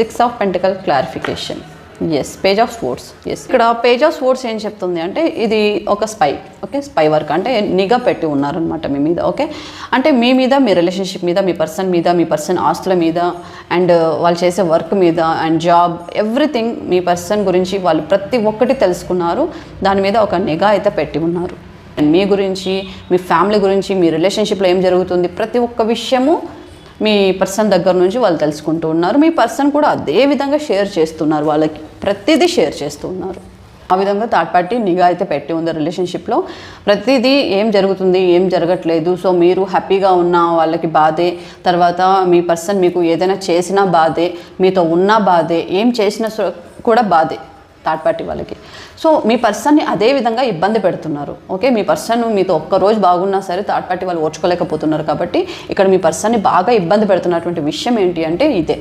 Six of pentacle clarification. S page of sports S ఇక్కడ page of sports ఏం చెప్తుంది అంటే ఇది ఒక స్పై ఓకే? స్పై వర్క్ అంటే నిఘా పెట్టి ఉన్నారనమాట మీ మీద ఓకే? అంటే మీ మీద మీ రిలేషన్షిప్ మీద మీ పర్సన్ మీద మీ పర్సన్ ఆస్తుల మీద అండ్ uh, వాళ్ళు చేసే వర్క్ మీద అండ్ జాబ్ ఎవ్రీథింగ్ మీ పర్సన్ గురించి వాళ్ళు ప్రతి ఒక్కటి తెలుసుకున్నారు. దాని మీద ఒక నిఘా అయితే పెట్టి ఉన్నారు. అండ్ మీ గురించి మీ ఫ్యామిలీ గురించి మీ రిలేషన్షిప్లో ఏం జరుగుతుంది? ప్రతి ఒక్క విషయము మీ పర్సన్ దగ్గర నుంచి వాళ్ళు తెలుసుకుంటూ ఉన్నారు. మీ పర్సన్ కూడా అదే విధంగా షేర్ చేస్తున్నారు. వాళ్ళకి ప్రతిదీ షేర్ చేస్తున్నారు ఆ విధంగా థర్డ్ పార్టీ నిఘా అయితే పెట్టి ఉంది రిలేషన్షిప్లో ప్రతిదీ ఏం జరుగుతుంది ఏం జరగట్లేదు. సో మీరు హ్యాపీగా ఉన్న వాళ్ళకి బాధే. తర్వాత మీ పర్సన్ మీకు ఏదైనా చేసినా బాధే. మీతో ఉన్నా బాధే. ఏం చేసినా సో- కూడా బాధే. థర్డ్ పార్టీ వాళ్ళకి. సో మీ పర్సన్ని అదే విధంగా ఇబ్బంది పెడుతున్నారు. ఓకే? మీ పర్సన్ మీతో ఒక్క రోజు బాగున్నా సరే థర్డ్ పార్టీ వాళ్ళు ఓర్చుకోలేకపోతున్నారు కాబట్టి ఇక్కడ మీ పర్సన్ని బాగా ఇబ్బంది పెడుతున్నటువంటి విషయం ఏంటి అంటే ఇదే.